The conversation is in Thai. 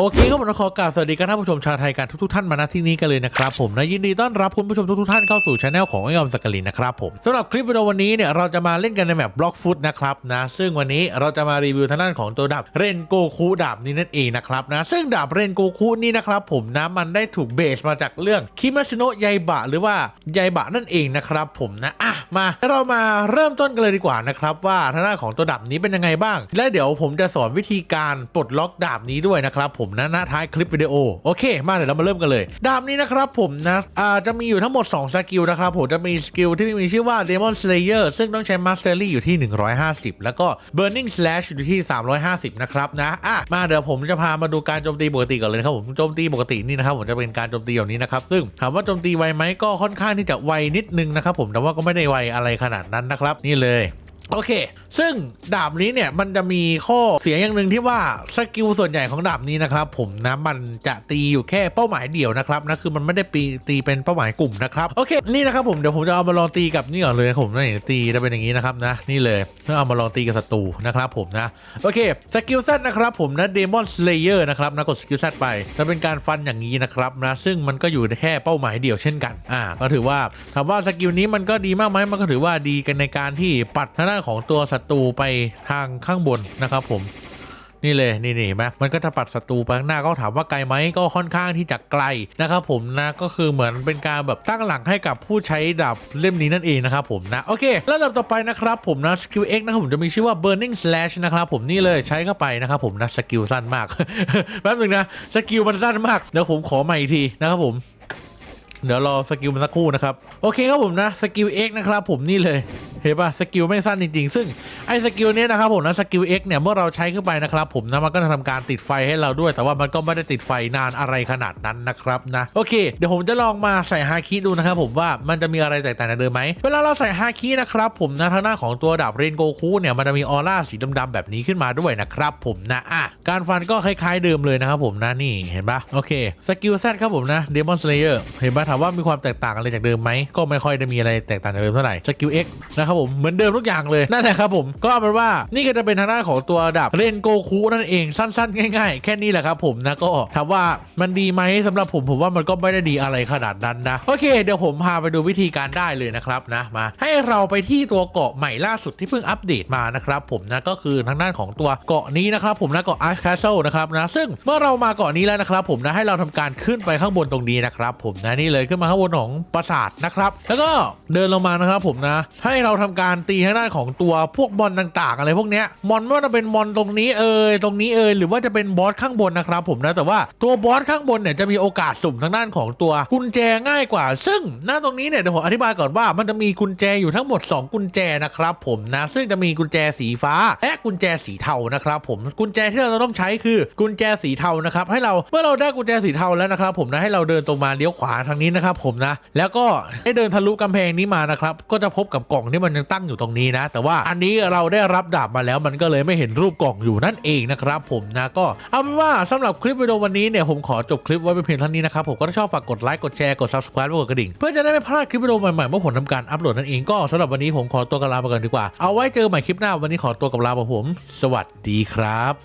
โอเคครับผมขอกราบสวัสดีกันท่านผู้ชมชาวไทยกันทุกๆท่านมาณที่นี้กันเลยนะครับผมนะยินดีต้อนรับคุณผู้ชมทุกๆท่านเข้าสู่ช anel ของไอยอมสกลินนะครับผมสำหรับคลิปวิดีโอวันนี้เนี่ยเราจะมาเล่นกันในแมปบล็อกฟุตนะครับนะซึ่งวันนี้เราจะมารีวิวทางด้านของตัวดาบเรนโกคุดาบนี้นั่นเองนะครับนะซึ่งดาบเรนโกคุนี่นะครับผมนะมันได้ถูกเบสมาจากเรื่องคิมาชโนะไยบะหรือว่าไยบะนั่นเองนะครับผมนะอะมาเรามาเริ่มต้นกันเลยดีกว่านะครับว่าทางด้านของตัวดาบนี้เป็นยังไงบ้าง และเดี๋ยวผมจะสอนวิธีการปลดล็อกดาบนี้ด้วยนะครับผมนะณท้ายคลิปวิดีโอโอเค มาเดี๋ยวเรามาเริ่มกันเลย ดาบนี้นะครับผมนะอ่าจะมีอยู่ทั้งหมด 2 สกิลนะครับผมจะมีสกิลที่มีชื่อว่า Demon Slayer ซึ่งต้องใช้ Mastery อยู่ที่ 150 แล้วก็ Burning Slash อยู่ที่ 350 นะครับนะอะมาเดี๋ยวผมจะพามาดูการโจมตีปกติก่อนเลยครับผมโจมตีปกตินี่นะครับผมจะเป็นการโจมตีแบบนี้นะครับซึ่งถามว่าโจมตีไวไหมก็ค่อนข้างที่จะไวนิดนึงนะครับผมแต่ว่าก็ไม่ได้ไวอะไรขนาดนั้นนะครับนี่เลย โอเค ซึ่งดาบนี้เนี่ยมันจะมีข้อเสียอย่างหนึ่งที่ว่าสกิลส่วนใหญ่ของดาบนี้นะครับผมนะมันจะตีอยู่แค่เป้าหมายเดียวนะครับนะคือมันไม่ได้ปีตีเป็นเป้าหมายกลุ่มนะครับโอเคนี่นะครับผมเดี๋ยวผมจะเอามาลองตีกับนี่ก่อนเลยผมนี่ตีจะเป็นอย่างนี้นะครับนะนี่เลยเพื่อเอามาลองตีกับศัตรูนะครับผมนะโอเคสกิลเซตนะครับผมนะเดมอนสเลเยอร์นะครับนะกดสกิลเซตไปจะเป็นการฟันอย่างนี้นะครับนะซึ่งมันก็อยู่แค่เป้าหมายเดียวเช่นกันอ่าก็ถือว่าถามว่าสกิลนี้มันก็ดีมากไหมมันก็ถือว่าดีกันในการที่ปัดทางด้านของตัวศัตรูไปทางข้างบนนะครับผมนี่เลยนี่นี่เห็นไหมมันก็จะปัดศัตรูไปข้างหน้าก็ถามว่าไกลไหมก็ค่อนข้างที่จะไกลนะครับผมนะก็คือเหมือนเป็นการแบบตั้งหลังให้กับผู้ใช้ดาบเล่มนี้นั่นเองนะครับผมนะโอเคแล้วดาบต่อไปนะครับผมนะสกิล X นะครับผมจะมีชื่อว่า burning slash นะครับผมนี่เลยใช้เข้าไปนะครับผมนะสกิลสั้นมากแป๊บหนึงนะสกิลมันสั้นมากเดี๋ยวผมขอใหม่อีกทีนะครับผมเดี๋ยวรอสกิลมันสักครู่นะครับโอเคครับผมนะสกิล X นะครับผมนี่เลยเห็นป่ะสกิลไม่สั้นจริงๆ ซึ่งไอ้สกิลนี้นะครับผมนะสกิล X เนี่ยเมื่อเราใช้ขึ้นไปนะครับผมนะมันก็จะทำการติดไฟให้เราด้วย แต่ว่ามันก็ไม่ได้ติดไฟนานอะไรขนาดนั้นนะครับนะโอเค เดี๋ยวผมจะลองมาใส่ฮาคิดูนะครับผมว่ามันจะมีอะไรแตกต่างจากเดิมไหมเวลาเราใส่ฮาคินะครับผมนะทางหน้าของตัวดาบเรนโกคูเนี่ยมันจะมีออร่าสีดำๆแบบนี้ขึ้นมาด้วยนะครับผมนะอะการฟันก็คล้ายๆเดิมเลยนะครับผมนะนี่เห็นปะโอเคสกิลแซครับผมนะเดมอนสเลเยอร์เห็นปะถามว่ามีความแตกต่างอะไรจากเดิมไหมก็ไม่ค่อยได้มีอะไรแตกต่างจากเดิมเท่าไหร่สกิล X นะครับผมเหมือนเดิมทุกอย่างเลยนั่นแหละครับผมก็เอาเป็นว่านี่ก็จะเป็นทางด้านของตัวดาบเรนโกคูนั่นเองสั้น ๆ ง่าย ๆ แค่นี้แหละครับผมนะก็ถามว่ามันดีไหมสำหรับผมผมว่ามันก็ไม่ได้ดีอะไรขนาดนั้นนะโอเคเดี๋ยวผมพาไปดูวิธีการได้เลยนะครับนะมา ให้เราไปที่ตัวเกาะใหม่ล่าสุดที่เพิ่งอัปเดตมานะครับผมนะก็คือทางด้านของตัวเกาะนี้นะครับผมนะเกาะอาร์คแคสเซิลนะครับนะซึ่งเมื่อเรามาเกาะนี้แล้วนะครับผมนะให้เราทำการขึ้นไปข้างบนตรงนี้นะครับผมนะนี่เลยขึ้นมาข้างบนของปราสาทนะครับแล้วก็เดินลงมานะครับผมนะให้เราทำการตีทางด้านของตัวพวกมอนต่าง ๆ อะไรพวกเนี้ยมอนไม่ว่าจะเป็นมอนตรงนี้เอ่ยตรงนี้เอ่ยหรือว่าจะเป็นบอสข้างบนนะครับผมนะแต่ว่าตัวบอสข้างบนเนี่ยจะมีโอกาสสุ่มทางด้านของตัวกุญแจง่ายกว่า ซึ่งหน้าตรงนี้เนี่ยเดี๋ยวผมอธิบายก่อนว่ามันจะมีกุญแจอยู่ทั้งหมด 2 กุญแจนะครับผมนะซึ่งจะมีกุญแจสีฟ้า และกุญแจสีเทานะครับผมกุญแจที่เราต้องใช้คือกุญแจสีเทานะครับให้เราเมื่อเราได้กุญแจสีเทาแล้วนะครับผมนะให้เราเดินตรงมาเลี้ยวขวาทางนี้นะครับผมนะแล้วก็ให้เดินทะลุกำแพงนี้มานะครับก็จะพบกับกล่องที่มันยังตั้งอยู่ตรงนี้นะ แต่ว่าอันนี้เราได้รับดาบมาแล้วมันก็เลยไม่เห็นรูปกล่องอยู่นั่นเองนะครับผมนะก็เอาเป็นว่าสำหรับคลิปวิดีโอวันนี้เนี่ยผมขอจบคลิปไว้เป็นเพียงเท่านี้นะครับผมก็ถ้าชอบฝากกดไลค์กดแชร์กด subscribe และกดกระดิ่งเพื่อจะได้ไม่พลาดคลิปวิดีโอใหม่ๆเมื่อผมทำการอัปโหลดนั่นเองก็สำหรับวันนี้ผมขอตัวกับลาไปก่อนดีกว่าเอาไว้เจอกันใหม่คลิปหน้าวันนี้ขอตัวกับลาไปผม สวัสดีครับ